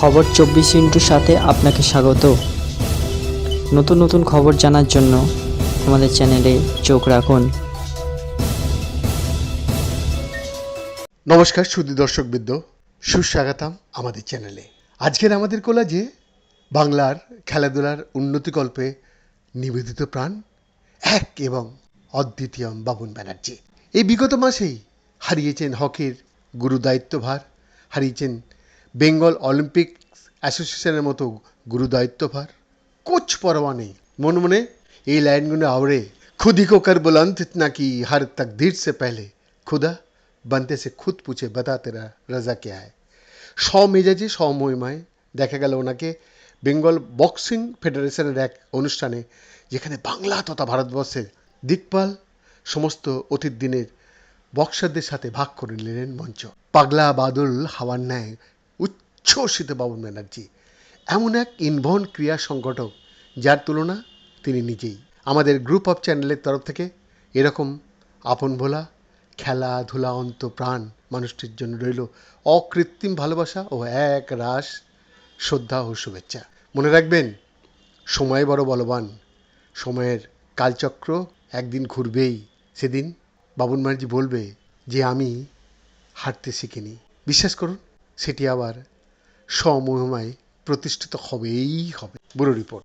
খবর চব্বিশ ইন্টুর সাথে আপনাকে স্বাগত। নতুন নতুন খবর জানার জন্য আমাদের চ্যানেলে চোখ রাখুন। নমস্কার সুদী দর্শকবৃন্দ, সুস্বাগতম আমাদের চ্যানেলে। আজকের আমাদের কোলাজে বাংলার খেলাধুলার উন্নতিকল্পে নিবেদিত প্রাণ, এক এবং অদ্বিতীয় বাবুন ব্যানার্জি। এই বিগত মাসেই হারিয়েছেন হকির গুরু দায়িত্বভার হারিয়েছেন বেঙ্গল অলিম্পিক অ্যাসোসিয়েশনের মতো গুরু দায়িত্বভার কোচ পরোয়া নেই মনে মনে এই লাইনগুলো আওড়ে खुदी को कर बुलंद इतना कि हर तकदीर से पहले खुदा बनते से खुद पूछे बता तेरा রাজা কে আয় স্বমেজাজে স্বমহিমায় দেখা গেল ওনাকে বেঙ্গল বক্সিং ফেডারেশনের এক অনুষ্ঠানে যেখানে বাংলা তথা ভারতবর্ষের দিকপাল সমস্ত অতীত দিনের বক্সারদের সাথে ভাগ করে নিলেন মঞ্চ পাগলা বাদল হাওয়ার ন্যায় উচ্ছ্বসিত বাবুন ব্যানার্জি। এমন এক ইনভন ক্রিয়া সংগঠক, যার তুলনা তিনি নিজেই। আমাদের গ্রুপ অফ চ্যানেলের তরফ থেকে এরকম আপন ভোলা, খেলাধুলা অন্ত প্রাণ মানুষটির জন্য রইল অকৃত্রিম ভালোবাসা ও এক রাস শ্রদ্ধা ও শুভেচ্ছা। মনে রাখবেন, সময় বড় বলবান। সময়ের কালচক্র একদিন ঘুরবেই। সেদিন বাবুন ব্যানার্জি বলবে যে, আমি হাঁটতে শিখিনি। বিশ্বাস করুন, সেটি আবার স্বমহিমায় প্রতিষ্ঠিত হবেই হবে। Bureau report.